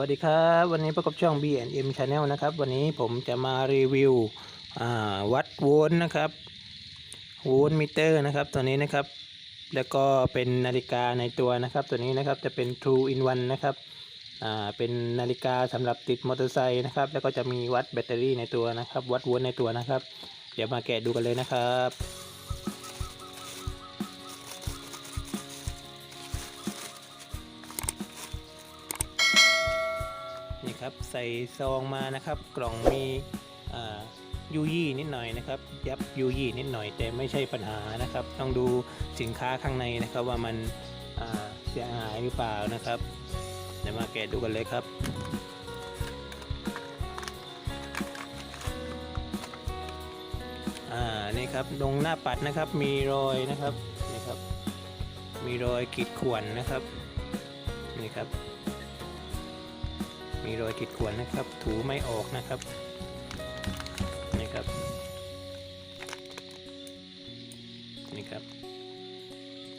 วัสดีครับ วันนี้พบกับช่อง B&M Channel นะครับ วันนี้ผมจะมารีวิววัดโวลต์นะครับโวลต์มิเตอร์นะครับตัวนี้นะครับ แล้วก็เป็นนาฬิกาในตัวนะครับ ตัวนี้นะครับจะเป็น True in One นะครับเป็นนาฬิกาสำหรับติดมอเตอร์ไซค์นะครับ แล้วก็จะมีวัดแบตเตอรี่ในตัวนะครับ วัดโวลต์ในตัวนะครับ เดี๋ยวมาแกะดูกันเลยนะครับ ครับ ใส่ซองมานะครับ กล่องมีอยูยี่นิดหน่อยนะครับ ยับยูยี่นิดหน่อยแต่ไม่ใช่ปัญหานะครับ ต้องดูสินค้าข้างในนะครับว่ามันเสียหายหรือเปล่านะครับเดี๋ยวมาแกะดูกันเลยครับอ่านี่ครับตรงหน้าปัดนะครับมีรอยนะครับนี่ครับ มีรอยขีดข่วนนะครับนี่ครับ มีรอยขีดข่วนนะครับ ถูไม่ออกนะครับนี่ครับนี่ครับ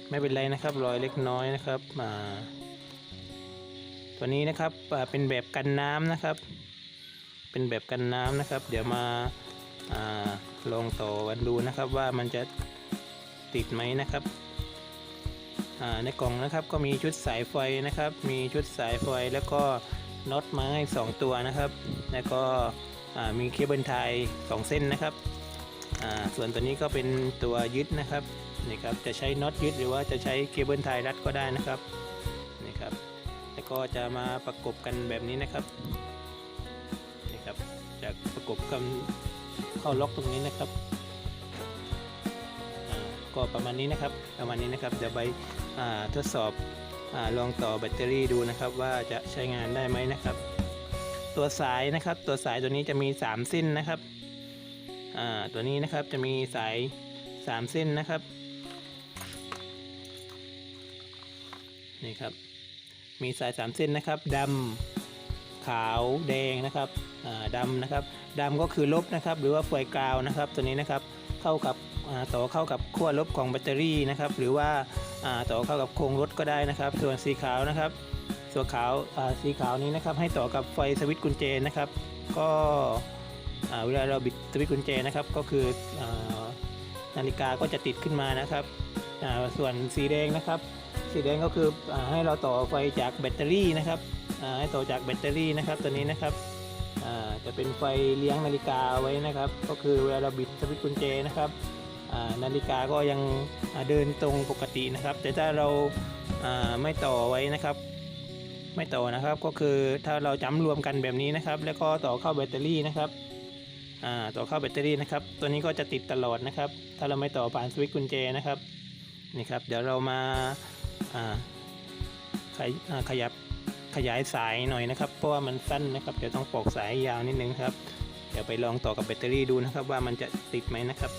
ไม่เป็นไรนะครับ รอยเล็กน้อยนะครับอ่าตัวนี้นะครับเป็นแบบกันน้ำนะครับ เป็นแบบกันน้ำนะครับ เดี๋ยวมาอาลองต่อกันดูนะครับว่ามันจะติดไหมนะครับในกล่องนะครับก็มีชุดสายไฟนะครับ มีชุดสายไฟแล้วก็ น็อตมาให้2ตัวนะครับ แล้วก็มีเคเบิลไทย2เส้นนะครับ ส่วนตัวนี้ก็เป็นตัวยึดนะครับนี่ครับจะใช้น็อตยึดหรือว่าจะใช้เคเบิลไทยรัดก็ได้นะครับนี่ครับแล้วก็จะมาประกบกันแบบนี้นะครับนี่ครับจะประกบกันเข้าล็อกตรงนี้นะครับก็ประมาณนี้นะครับประมาณนี้นะครับเดี๋ยวไปทดสอบ ลองต่อแบตเตอรี่ดูนะครับว่าจะใช้งานได้ไหมนะครับ ตัวสายนะครับ ตัวสายตัวนี้จะมี 3 เส้นนะครับตัวนี้นะครับจะมีสาย 3 เส้นนะครับนี่ครับ มีสาย 3 เส้นนะครับดำขาวแดงนะครับอ่าดำนะครับดำก็คือลบนะครับ หรือว่าไฟกาวนะครับ ตัวนี้นะครับเข้ากับ ต่อเข้ากับขั้วลบของแบตเตอรี่นะครับหรือว่าต่อเข้ากับโครงรถก็ได้นะครับ ส่วนสีขาวนะครับส่วนขาวสีขาวนี้นะครับให้ต่อกับไฟสวิตช์กุญแจนะครับ ก็เวลาเราบิดสวิตช์กุญแจนะครับก็คืออนาฬิกาก็จะติดขึ้นมานะครับส่วนสีแดงนะครับ สีแดงก็คืออให้เราต่อไฟจากแบตเตอรี่นะครับให้ต่อจากแบตเตอรี่นะครับตัวนี้นะครับจะเป็นไฟเลี้ยงนาฬิกาไว้นะครับ ก็คือเวลาเราบิดสวิตช์กุญแจนะครับ นาฬิกาก็ยังเดินตรงปกตินะครับ แต่ถ้าเราาไม่ต่อไว้นะครับ ไม่ต่อนะครับก็คือถ้าเราจำรวมกันแบบนี้นะครับ แล้วก็ต่อเข้าแบตเตอรี่นะครับต่อเข้าแบตเตอรี่นะครับ ตัวนี้ก็จะติดตลอดนะครับ ถ้าเราไม่ต่อผ่านสวิตช์กุญแจนะครับนี่ครับ เดี๋ยวเรามาาขยขยับขยายสายหน่อยนะครับ เพราะว่ามันสั้นนะครับ เดี๋ยวต้องปอกสายยาวนิดนึงครับ เดี๋ยวไปลองต่อกับแบตเตอรี่ดูนะครับ ว่ามันจะติดไหมนะครับ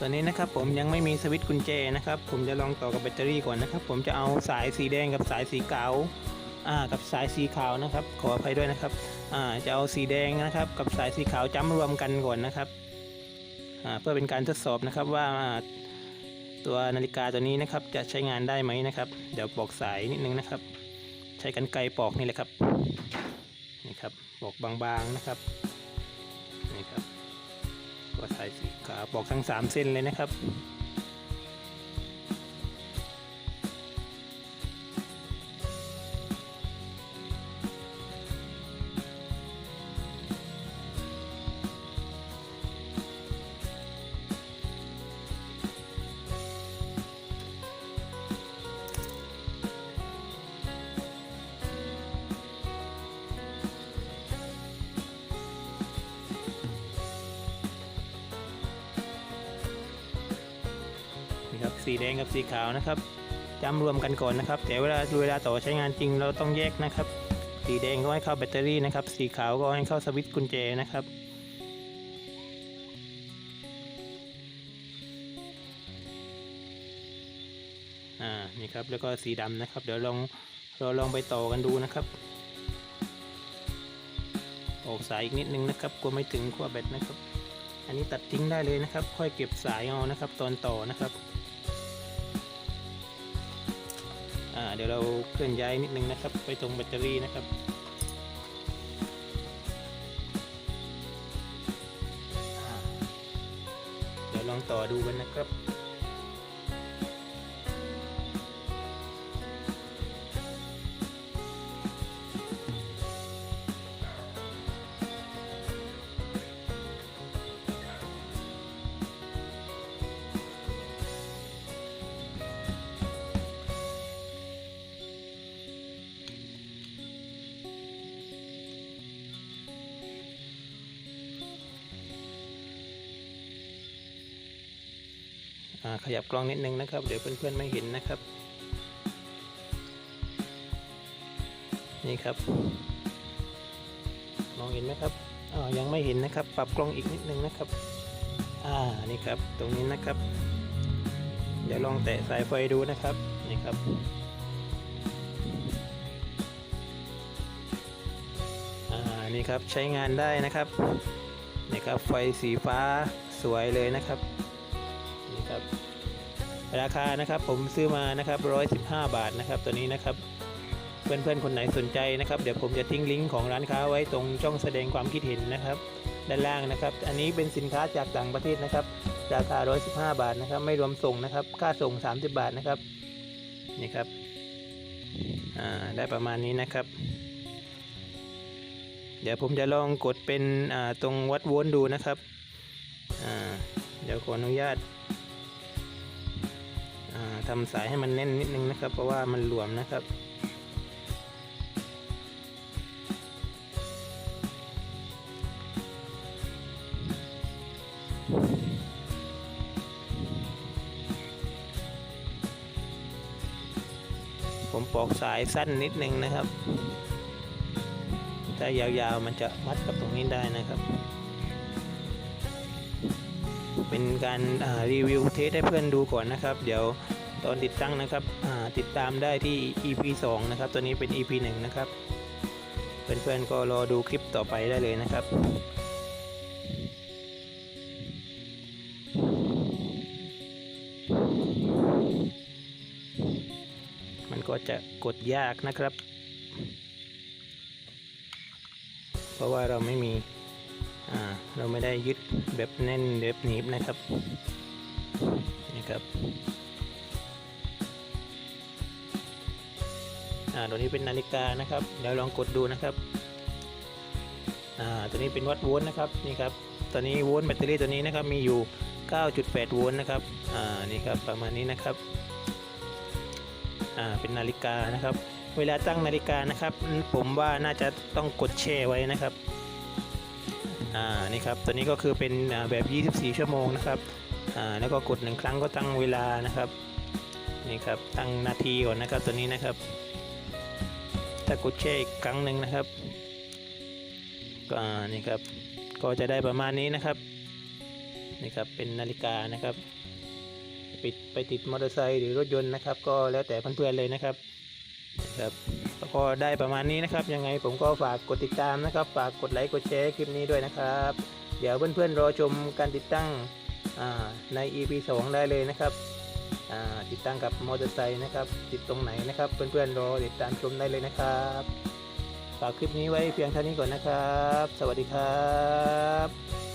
ตอนนี้นะครับผมยังไม่มีสวิตช์กุญแจนะครับ ผมจะลองต่อกับแบตเตอรี่ก่อนนะครับ ผมจะเอาสายสีแดงกับสายสีขาวอ่ากับสายสีขาวนะครับ ขออภัยด้วยนะครับอ่าจะเอาสีแดงนะครับ กับสายสีขาวจ้ำรวมกันก่อนนะครับอ่าเพื่อเป็นการทดสอบนะครับว่าตัวนาฬิกาตัวนี้นะครับ จะใช้งานได้ไหมนะครับ เดี๋ยวปอกสายนิดนึงนะครับ ใช้กันไกรปอกนี่แหละครับนี่ครับปอกบางๆนะครับ ตัวสายสีขาวบอกทั้ง 3 เส้นเลยนะครับ สีแดงกับสีขาวนะครับจำรวมกันก่อนนะครับ แต่เวลาเวลาต่อใช้งานจริงเราต้องแยกนะครับ สีแดงก็ให้เข้าแบตเตอรี่นะครับ สีขาวก็ให้เข้าสวิตช์กุญแจนะครับอ่านี่ครับแล้วก็สีดำนะครับ เดี๋ยวลองเราลองไปต่อกันดูนะครับ ออกสายอีกนิดนึงนะครับกลัวไม่ถึงขั้วแบตนะครับ อันนี้ตัดทิ้งได้เลยนะครับ ค่อยเก็บสายเอานะครับ ตอนต่อนะครับ เดี๋ยวเราเคลื่อนย้ายนิดนึงนะครับ ไปตรงแบตเตอรี่นะครับเดี๋ยวลองต่อดูกันนะครับ ขยับกล้องนิดนึงนะครับ เดี๋ยวเพื่อนๆไม่เห็นนะครับ นี่ครับ มองเห็นไหมครับอ่ายังไม่เห็นนะครับ ปรับกล้องอีกนิดนึงนะครับ อ่า นี่ครับ ตรงนี้นะครับ เดี๋ยวลองแตะสายไฟดูนะครับ นี่ครับอ่านี่ครับใช้งานได้นะครับนี่ครับไฟสีฟ้าสวยเลยนะครับ นี่ครับ ราคานะครับผมซื้อมานะครับ115 บาทนะครับตัวนี้นะครับ เพื่อนๆคนไหนสนใจนะครับ เดี๋ยวผมจะทิ้งลิงก์ของร้านค้าไว้ตรงช่องแสดงความคิดเห็นนะครับ ด้านล่างนะครับ อันนี้เป็นสินค้าจากต่างประเทศนะครับ ราคา 115 บาทนะครับ ไม่รวมส่งนะครับ ค่าส่ง 30 บาทนะครับนี่ครับอ่าได้ประมาณนี้นะครับ เดี๋ยวผมจะลองกดเป็นอ่าตรงวัดวลต์ดูนะครับอ่าเดี๋ยวขออนุญาต อ่าทำสายให้มันแน่นนิดนึงนะครับ เพราะว่ามันหลวมนะครับ ผมปอกสายสั้นนิดนึงนะครับ ถ้ายาวๆมันจะมัดกับตรงนี้ได้นะครับ เป็นการรีวิวเทสให้เพื่อนดูก่อนนะครับ เดี๋ยวตอนติดตั้งนะครับติดตามได้ที่ EP 2 นะครับ ตัวนี้เป็น EP 1 นะครับ เพื่อนๆก็รอดูคลิปต่อไปได้เลยนะครับมันก็จะกดยากนะครับ เพราะว่าเราไม่มี เราไม่ได้ยึดแบบแน่นแบบหนีบนะครับนี่ครับอ่าตัวนี้เป็นนาฬิกานะครับเดี๋ยวลองกดดูนะครับอ่าตัวนี้เป็นวัดโวลต์นะครับนี่ครับตอนนี้โวลต์แบตเตอรี่ตัวนี้นะครับมีอยู่ 9.8 โวลต์นะครับอ่านี่ครับประมาณนี้นะครับอ่าเป็นนาฬิกานะครับ เวลาตั้งนาฬิกานะครับ ผมว่าน่าจะต้องกดแช่ไว้นะครับ อ่านี่ครับตัวนี้ก็คือเป็นแบบ 24 ชั่วโมงนะครับอ่าแล้วก็กดหนึ่งครั้งก็ตั้งเวลานะครับนี่ครับตั้งนาทีก่อนนะครับตัวนี้นะครับ ถ้ากดแช่อีกครั้งหนึ่งนะครับก็อ่านี่ครับก็จะได้ประมาณนี้นะครับนี่ครับเป็นนาฬิกานะครับปิดไปติดมอเตอร์ไซค์หรือรถยนต์นะครับ ก็แล้วแต่เพื่อนๆเลยนะครับครับ แล้วก็ได้ประมาณนี้นะครับ ยังไงผมก็ฝากกดติดตามนะครับ ฝากกดไลค์กดแชร์คลิปนี้ด้วยนะครับ เดี๋ยวเพื่อนๆรอชมการติดตั้งใน EP 2 ได้เลยนะครับติดตั้งกับมอเตอร์ไซค์นะครับ ติดตรงไหนนะครับ เพื่อนๆรอติดตามชมได้เลยนะครับฝากคลิปนี้ไว้เพียงเท่านี้ก่อนนะครับ สวัสดีครับ